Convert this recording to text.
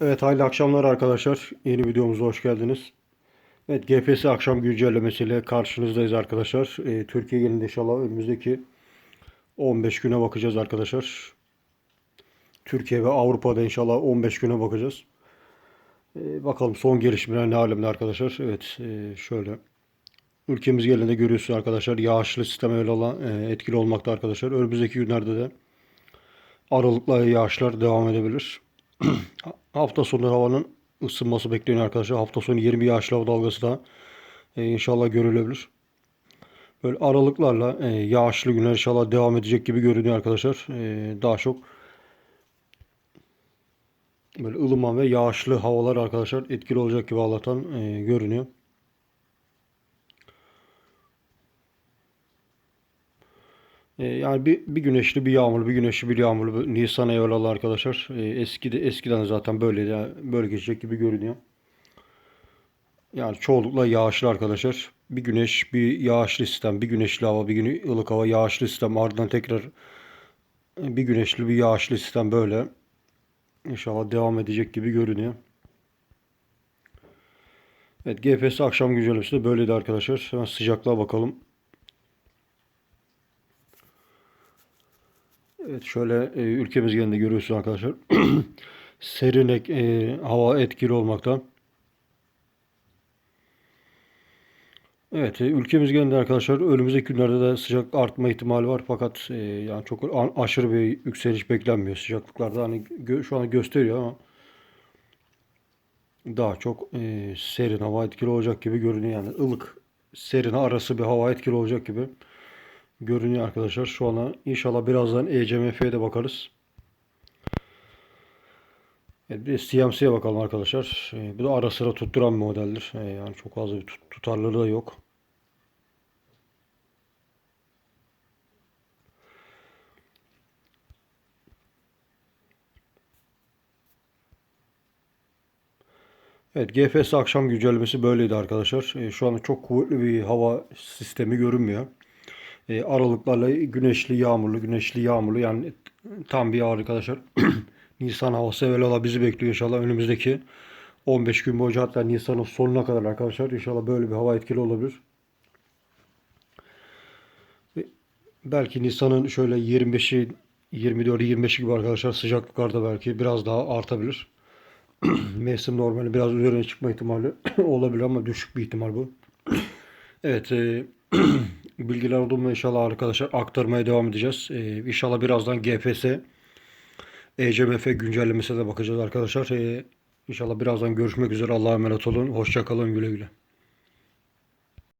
Evet hayırlı akşamlar arkadaşlar. Yeni videomuza hoş geldiniz. Evet GPS akşam güncellemesiyle karşınızdayız arkadaşlar. Ee, Türkiye gelince inşallah önümüzdeki 15 güne bakacağız arkadaşlar. Türkiye ve Avrupa'da inşallah 15 güne bakacağız. Ee, bakalım son gelişmeler ne alemde arkadaşlar. Evet e, şöyle. Ülkemiz genelinde görüyorsunuz arkadaşlar. Yağışlı sistem öyle olan, e, etkili olmakta arkadaşlar. Önümüzdeki günlerde de aralıkla yağışlar devam edebilir. Hafta sonu havanın ısınması bekleniyor arkadaşlar. Hafta sonu 20 yağışlı dalgası da e, inşallah görülebilir. Böyle aralıklarla e, yağışlı günler inşallah devam edecek gibi görünüyor arkadaşlar. E, daha çok böyle ılıman ve yağışlı havalar arkadaşlar etkili olacak gibi Allah'tan görünüyor. E, yani bir, bir güneşli bir yağmurlu, bir güneşli bir yağmurlu bir Nisan eyvallah arkadaşlar. E, eski de, eskiden de zaten böyleydi. Yani böyle geçecek gibi görünüyor. Yani çoğunlukla yağışlı arkadaşlar. Bir güneş, bir yağışlı sistem, bir güneşli hava, bir gün ılık hava, yağışlı sistem. Ardından tekrar bir güneşli, bir yağışlı sistem böyle. İnşallah devam edecek gibi görünüyor. Evet GPS akşam güncellemesi de böyleydi arkadaşlar. Hemen sıcaklığa bakalım. Evet şöyle e, ülkemiz genelinde görüyorsunuz arkadaşlar. Serin ek- e, hava etkili olmakta. Evet e, ülkemiz genelinde arkadaşlar önümüzdeki günlerde de sıcak artma ihtimali var. Fakat e, yani çok aşırı bir yükseliş beklenmiyor sıcaklıklarda. Hani şu an gösteriyor ama daha çok e, serin hava etkili olacak gibi görünüyor. Yani ılık serin arası bir hava etkili olacak gibi görünüyor arkadaşlar. Şu ana inşallah birazdan ECMF'ye de bakarız. Evet, bir de CMC'ye bakalım arkadaşlar. E, bu da ara sıra tutturan bir modeldir. E, yani çok fazla bir tut- tutarlılığı da yok. Evet GFS akşam güncellemesi böyleydi arkadaşlar. E, şu anda çok kuvvetli bir hava sistemi görünmüyor. E, aralıklarla güneşli yağmurlu güneşli yağmurlu yani tam bir arkadaşlar. Nisan havası evvelallah bizi bekliyor inşallah önümüzdeki 15 gün boyunca hatta Nisan'ın sonuna kadar arkadaşlar inşallah böyle bir hava etkili olabilir. Ve Belki Nisan'ın şöyle 25'i 24'ü 25'i gibi arkadaşlar sıcaklıklarda belki biraz daha artabilir. Mevsim normali biraz üzerine çıkma ihtimali olabilir ama düşük bir ihtimal bu. Evet, e, bilgiler oldu mu inşallah arkadaşlar aktarmaya devam edeceğiz. E, inşallah birazdan GPS, ECMF güncellemesine de bakacağız arkadaşlar. E, inşallah birazdan görüşmek üzere. Allah'a emanet olun. Hoşça kalın. Güle güle.